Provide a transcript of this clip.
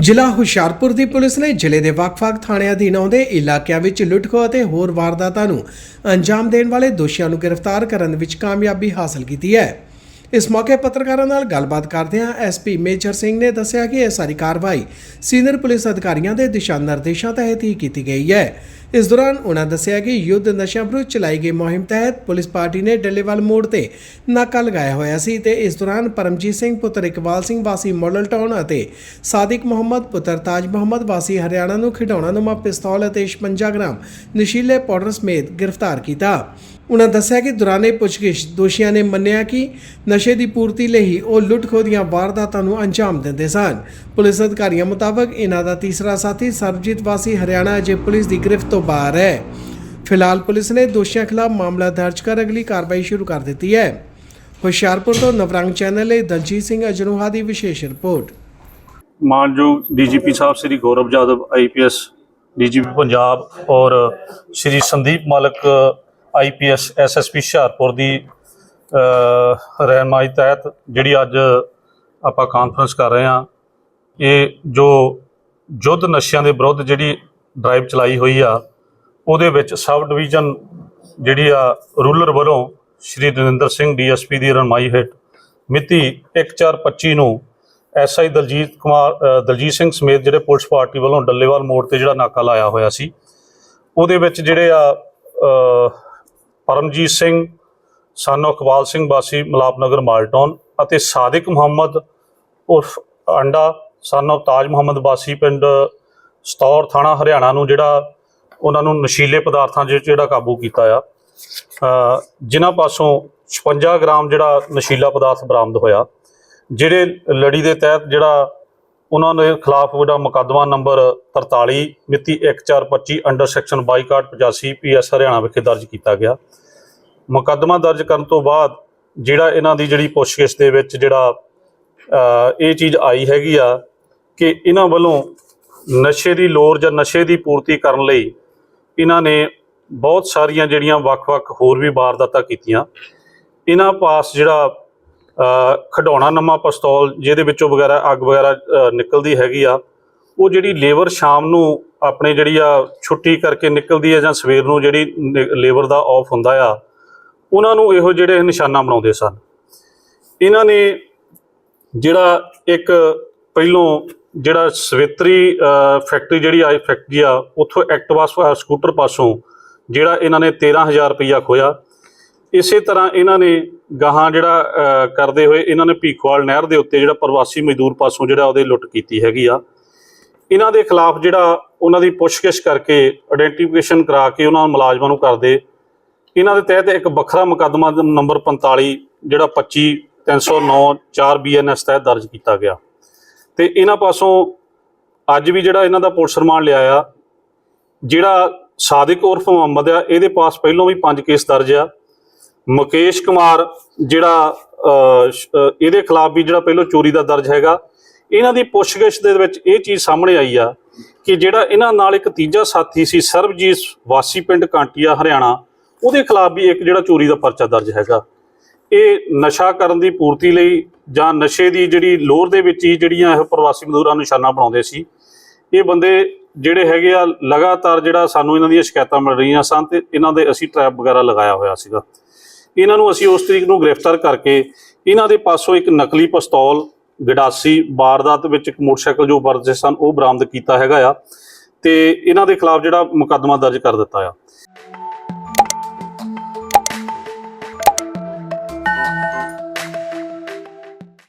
ਜ਼ਿਲ੍ਹਾ ਹੁਸ਼ਿਆਰਪੁਰ ਦੀ ਪੁਲਿਸ ਨੇ ਜ਼ਿਲ੍ਹੇ ਦੇ ਵੱਖ-ਵੱਖ ਥਾਣਿਆਂ ਅਧੀਨ ਆਉਂਦੇ ਇਲਾਕਿਆਂ ਵਿੱਚ ਲੁੱਟਖੋ ਅਤੇ ਹੋਰ ਵਾਰਦਾਤਾਂ ਨੂੰ ਅੰਜਾਮ ਦੇਣ ਵਾਲੇ ਦੋਸ਼ੀਆਂ ਨੂੰ ਗ੍ਰਿਫਤਾਰ ਕਰਨ ਵਿੱਚ ਕਾਮਯਾਬੀ ਹਾਸਲ ਕੀਤੀ ਹੈ। ਇਸ ਮੌਕੇ ਪੱਤਰਕਾਰਾਂ ਨਾਲ ਗੱਲਬਾਤ ਕਰਦਿਆਂ ਐਸਪੀ ਮੇਜਰ ਸਿੰਘ ਨੇ ਦੱਸਿਆ ਕਿ ਇਹ ਸਾਰੀ ਕਾਰਵਾਈ ਸੀਨੀਅਰ ਪੁਲਿਸ ਅਧਿਕਾਰੀਆਂ ਦੇ ਦਿਸ਼ਾ ਨਿਰਦੇਸ਼ਾਂ ਤਹਿਤ ਹੀ ਕੀਤੀ ਗਈ ਹੈ। ਇਸ ਦੌਰਾਨ ਉਹਨਾਂ ਦੱਸਿਆ ਕਿ ਯੁੱਧ ਨਸ਼ਿਆਂ ਵਿਰੁੱਧ ਚਲਾਈ ਗਈ ਮੁਹਿੰਮ ਤਹਿਤ ਪੁਲਿਸ ਪਾਰਟੀ ਨੇ ਡੱਲੇਵਾਲ ਮੋੜ ਤੇ ਨਾਕਾ ਲਗਾਇਆ ਹੋਇਆ ਸੀ ਤੇ ਇਸ ਦੌਰਾਨ ਪਰਮਜੀਤ ਸਿੰਘ, ਪੁੱਤਰ ਇਕਬਾਲ ਸਿੰਘ ਵਾਸੀ ਮੋਡਲ ਟਾਊਨ ਅਤੇ ਸਾਦਿਕ ਮੁਹੰਮਦ, ਪੁੱਤਰ ਤਾਜ ਮੁਹੰਮਦ ਵਾਸੀ ਹਰਿਆਣਾ ਨੂੰ ਖਿਡੌਣਾ ਨੁਮਾ ਪਿਸਤੌਲ ਅਤੇ 56 ਗ੍ਰਾਮ ਨਸ਼ੀਲੇ ਪਾਊਡਰ ਸਮੇਤ ਗ੍ਰਿਫਤਾਰ ਕੀਤਾ। ਉਨ੍ਹਾਂ ਦੱਸਿਆ ਕਿ ਦੌਰਾਨੇ ਪੁੱਛਗਿੱਛ ਦੋਸ਼ੀਆਂ ਨੇ ਮੰਨਿਆ ਕਿ ਨਸ਼ੇ ਦੀ ਪੂਰਤੀ ਲਈ ਉਹ ਲੁੱਟ-ਖੋਹ ਦੀਆਂ ਵਾਰਦਾਤਾਂ ਨੂੰ ਅੰਜਾਮ ਦਿੰਦੇ ਸਨ। ਪੁਲਿਸ ਅਧਿਕਾਰੀਆਂ ਮੁਤਾਬਕ ਇਹਨਾਂ ਦਾ ਤੀਸਰਾ ਸਾਥੀ ਸਰਬਜੀਤ ਵਾਸੀ ਹਰਿਆਣਾ ਅਜੇ ਪੁਲਿਸ ਦੀ ਗ੍ਰਿਫਤ ਤੋਂ ਬਾਹਰ ਹੈ। ਫਿਲਹਾਲ ਪੁਲਿਸ ਨੇ ਦੋਸ਼ੀਆਂ ਖਿਲਾਫ ਮਾਮਲਾ ਦਰਜ ਕਰ ਅਗਲੀ ਕਾਰਵਾਈ ਸ਼ੁਰੂ ਕਰ ਦਿੱਤੀ ਹੈ। ਹੁਸ਼ਿਆਰਪੁਰ ਤੋਂ ਨਵਰੰਗ ਚੈਨਲ ਲਈ ਦਲਜੀਤ ਸਿੰਘ ਅਜਨੂਹਾ ਦੀ ਵਿਸ਼ੇਸ਼ ਰਿਪੋਰਟ। ਮਾਨਯੋਗ ਡੀਜੀਪੀ ਸਾਹਿਬ, ਸ੍ਰੀ ਗੌਰਵ ਜਾਦਵ ਆਈਪੀਐਸ ਡੀਜੀਪੀ ਪੰਜਾਬ ਔਰ ਸ੍ਰੀ ਸੰਦੀਪ ਮਾਲਕ ਆਈਪੀਐਸ ਐਸਐਸਪੀ ਹੁਸ਼ਿਆਰਪੁਰ ਦੀ ਰਹਿਨਮਾਈ ਤਹਿਤ ਜਿਹੜੀ ਅੱਜ ਆਪਾਂ ਕਾਨਫਰੰਸ ਕਰ ਰਹੇ ਹਾਂ ਇਹ ਜੋ ਯੁੱਧ ਨਸ਼ਿਆਂ ਦੇ ਵਿਰੁੱਧ ਜਿਹੜੀ ਡਰਾਈਵ ਚਲਾਈ ਹੋਈ ਆ, ਉਹਦੇ ਵਿੱਚ ਸਬ ਡਿਵੀਜ਼ਨ ਜਿਹੜੀ ਆ ਰੂਲਰ ਵੱਲੋਂ ਸ਼੍ਰੀ ਦਵਿੰਦਰ ਸਿੰਘ ਡੀਐਸਪੀ ਦੀ ਰਣਮਾਈ ਹੇਠ ਮਿਤੀ 1425 ਨੂੰ ਐਸਆਈ ਦਲਜੀਤ ਕੁਮਾਰ ਦਲਜੀਤ ਸਿੰਘ ਸਮੇਤ ਜਿਹੜੇ ਪੁਲਿਸ ਪਾਰਟੀ ਵੱਲੋਂ ਡੱਲੇਵਾਲ ਮੋੜ ਤੇ ਜਿਹੜਾ ਨਾਕਾ ਲਾਇਆ ਹੋਇਆ ਸੀ, ਉਹਦੇ ਵਿੱਚ ਜਿਹੜੇ ਆ ਪਰਮਜੀਤ ਸਿੰਘ, ਸਾਨੋ ਇਕਬਾਲ ਸਿੰਘ ਵਾਸੀ ਮਲਾਪਨਗਰ ਮਾਲਟੌਨ ਅਤੇ ਸਾਦਿਕ ਮੁਹੰਮਦ ਉਰਫ ਅੰਡਾ ਸਾਨੋ ਤਾਜ ਮੁਹੰਮਦ ਵਾਸੀ ਪਿੰਡ ਸਤੌਰ ਥਾਣਾ ਹਰਿਆਣਾ ਨੂੰ ਜਿਹੜਾ ਉਹਨਾਂ ਨੂੰ ਨਸ਼ੀਲੇ ਪਦਾਰਥਾਂ ਦੇ ਜਿਹੜਾ ਕਾਬੂ ਕੀਤਾ ਆ। ਜਿਨ੍ਹਾਂ ਪਾਸੋਂ 56 ਗ੍ਰਾਮ ਜਿਹੜਾ ਨਸ਼ੀਲਾ ਪਦਾਰਥ ਬਰਾਮਦ ਹੋਇਆ, ਜਿਹੜੇ ਲੜੀ ਦੇ ਤਹਿਤ ਜਿਹੜਾ ਉਹਨਾਂ ਦੇ ਖਿਲਾਫ ਜਿਹੜਾ ਮੁਕੱਦਮਾ ਨੰਬਰ 43 ਮਿਤੀ 1425 ਅੰਡਰ ਸੈਕਸ਼ਨ 2285 ਪੀਐਸ ਹਰਿਆਣਾ ਵਿਖੇ ਦਰਜ ਕੀਤਾ ਗਿਆ। ਮੁਕੱਦਮਾ ਦਰਜ ਕਰਨ ਤੋਂ ਬਾਅਦ ਜਿਹੜਾ ਇਹਨਾਂ ਦੀ ਜਿਹੜੀ ਪੁੱਛਗਿੱਛ ਦੇ ਵਿੱਚ ਜਿਹੜਾ ਇਹ ਚੀਜ਼ ਆਈ ਹੈਗੀ ਆ ਕਿ ਇਹਨਾਂ ਵੱਲੋਂ ਨਸ਼ੇ ਦੀ ਲੋੜ ਜਾਂ ਨਸ਼ੇ ਦੀ ਪੂਰਤੀ ਕਰਨ ਲਈ ਇਹਨਾਂ ਨੇ ਬਹੁਤ ਸਾਰੀਆਂ ਜਿਹੜੀਆਂ ਵੱਖ-ਵੱਖ ਹੋਰ ਵੀ ਵਾਰਦਾਤਾਂ ਕੀਤੀਆਂ। ਇਹਨਾਂ ਪਾਸ ਜਿਹੜਾ ਅ, ਖਿਡੌਣਾ ਨਮਾ ਪਿਸਤੌਲ ਜਿਹਦੇ ਵਿੱਚੋਂ ਵਗੈਰਾ ਅੱਗ ਵਗੈਰਾ ਨਿਕਲਦੀ ਹੈਗੀ ਆ ਉਹ ਜਿਹੜੀ ਲੇਬਰ ਸ਼ਾਮ ਨੂੰ ਆਪਣੇ ਜਿਹੜੀ ਆ ਛੁੱਟੀ ਕਰਕੇ ਨਿਕਲਦੀ ਹੈ ਜਾਂ ਸਵੇਰ ਨੂੰ ਜਿਹੜੀ ਲੇਬਰ ਦਾ ਆਫ ਹੁੰਦਾ ਆ ਉਹਨਾਂ ਨੂੰ ਇਹੋ ਜਿਹੜੇ ਨਿਸ਼ਾਨਾ ਬਣਾਉਂਦੇ ਸਨ। ਇਹਨਾਂ ਨੇ ਜਿਹੜਾ ਇੱਕ ਪਹਿਲੋਂ ਜਿਹੜਾ ਸਵਿਤਰੀ ਫੈਕਟਰੀ ਜਿਹੜੀ ਆਈ ਫੈਕਟਰੀ ਆ, ਉੱਥੋਂ ਐਕਟਿਵਾ ਸ- ਸਕੂਟਰ ਪਾਸੋਂ ਜਿਹੜਾ ਇਹਨਾਂ ਨੇ 13000 ਰੁਪਈਆ ਖੋਇਆ। ਇਸੇ ਤਰ੍ਹਾਂ ਇਹਨਾਂ ਨੇ ਗਾਹਾਂ ਜਿਹੜਾ ਕਰਦੇ ਹੋਏ ਇਹਨਾਂ ਨੇ ਭੀਖਵਾਲ ਨਹਿਰ ਦੇ ਉੱਤੇ ਜਿਹੜਾ ਪ੍ਰਵਾਸੀ ਮਜ਼ਦੂਰ ਪਾਸੋਂ ਜਿਹੜਾ ਉਹਦੇ ਲੁੱਟ ਕੀਤੀ ਹੈਗੀ ਆ। ਇਹਨਾਂ ਦੇ ਖਿਲਾਫ ਜਿਹੜਾ ਉਹਨਾਂ ਦੀ ਪੁੱਛਗਿੱਛ ਕਰਕੇ ਆਇਡੈਂਟੀਫਿਕੇਸ਼ਨ ਕਰਾ ਕੇ ਉਹਨਾਂ ਮੁਲਾਜ਼ਮਾਂ ਨੂੰ ਕਰਦੇ। ਇਹਨਾਂ ਦੇ ਤਹਿਤ ਇੱਕ ਵੱਖਰਾ ਮੁਕੱਦਮਾ ਨੰਬਰ 45 ਜਿਹੜਾ 25 309 4 ਬੀਐਨਐਸ ਤਹਿਤ ਦਰਜ ਕੀਤਾ ਗਿਆ। ਤੇ ਇਹਨਾਂ ਪਾਸੋਂ ਅੱਜ ਵੀ ਜਿਹੜਾ ਇਹਨਾਂ ਦਾ ਪੁਲਿਸ ਰਿਮਾਂਡ ਲਿਆ ਆ, ਜਿਹੜਾ ਸਾਦਿਕ ਉਰਫ ਮੁਹੰਮਦ ਆ, ਇਹਦੇ ਪਾਸ ਪਹਿਲਾਂ ਵੀ ਪੰਜ ਕੇਸ ਦਰਜ ਆ। ਮੁਕੇਸ਼ ਕੁਮਾਰ ਜਿਹੜਾ ਇਹਦੇ ਖਿਲਾਫ ਵੀ ਜਿਹੜਾ ਪਹਿਲਾਂ ਚੋਰੀ ਦਾ ਦਰਜ ਹੈਗਾ। ਇਹਨਾਂ ਦੀ ਪੁੱਛਗਿੱਛ ਦੇ ਵਿੱਚ ਇਹ ਚੀਜ਼ ਸਾਹਮਣੇ ਆਈ ਆ ਕਿ ਜਿਹੜਾ ਇਹਨਾਂ ਨਾਲ ਇੱਕ ਤੀਜਾ ਸਾਥੀ ਸੀ ਸਰਬਜੀਤ ਵਾਸੀ ਪਿੰਡ ਕਾਂਟੀਆ, ਹਰਿਆਣਾ, ਉਹਦੇ ਖਿਲਾਫ ਵੀ ਇੱਕ ਜਿਹੜਾ ਚੋਰੀ ਦਾ ਪਰਚਾ ਦਰਜ ਹੈਗਾ। ਇਹ ਨਸ਼ਾ ਕਰਨ ਦੀ ਪੂਰਤੀ ਲਈ ਜਾਂ ਨਸ਼ੇ ਦੀ ਜਿਹੜੀ ਲੋਰ ਦੇ ਵਿੱਚ ਹੀ ਜਿਹੜੀਆਂ ਇਹ ਪ੍ਰਵਾਸੀ ਮਜ਼ਦੂਰਾਂ ਨੂੰ ਨਿਸ਼ਾਨਾ ਬਣਾਉਂਦੇ ਸੀ, ਇਹ ਬੰਦੇ ਜਿਹੜੇ ਹੈਗੇ ਆ ਲਗਾਤਾਰ ਜਿਹੜਾ ਸਾਨੂੰ ਇਹਨਾਂ ਦੀਆਂ ਸ਼ਿਕਾਇਤਾਂ ਮਿਲ ਰਹੀਆਂ ਸਨ ਤੇ ਇਹਨਾਂ ਦੇ ਅਸੀਂ ਟ੍ਰੈਪ ਵਗੈਰਾ ਲਗਾਇਆ ਹੋਇਆ ਸੀਗਾ। ਇਹਨਾਂ ਨੂੰ ਅਸੀਂ ਉਸ ਤਰੀਕ ਨੂੰ ਗ੍ਰਿਫਤਾਰ ਕਰਕੇ ਇਹਨਾਂ ਦੇ ਪਾਸੋਂ ਇੱਕ ਨਕਲੀ ਪਿਸਤੌਲ, ਗਡਾਸੀ ਵਾਰਦਾਤ ਵਿੱਚ ਇੱਕ ਮੋਟਰਸਾਈਕਲ ਜੋ ਵਰਤੇ ਸਨ ਉਹ ਬਰਾਮਦ ਕੀਤਾ ਹੈਗਾ ਆ ਤੇ ਇਹਨਾਂ ਦੇ ਖਿਲਾਫ ਜਿਹੜਾ ਮੁਕੱਦਮਾ ਦਰਜ ਕਰ ਦਿੱਤਾ ਆ।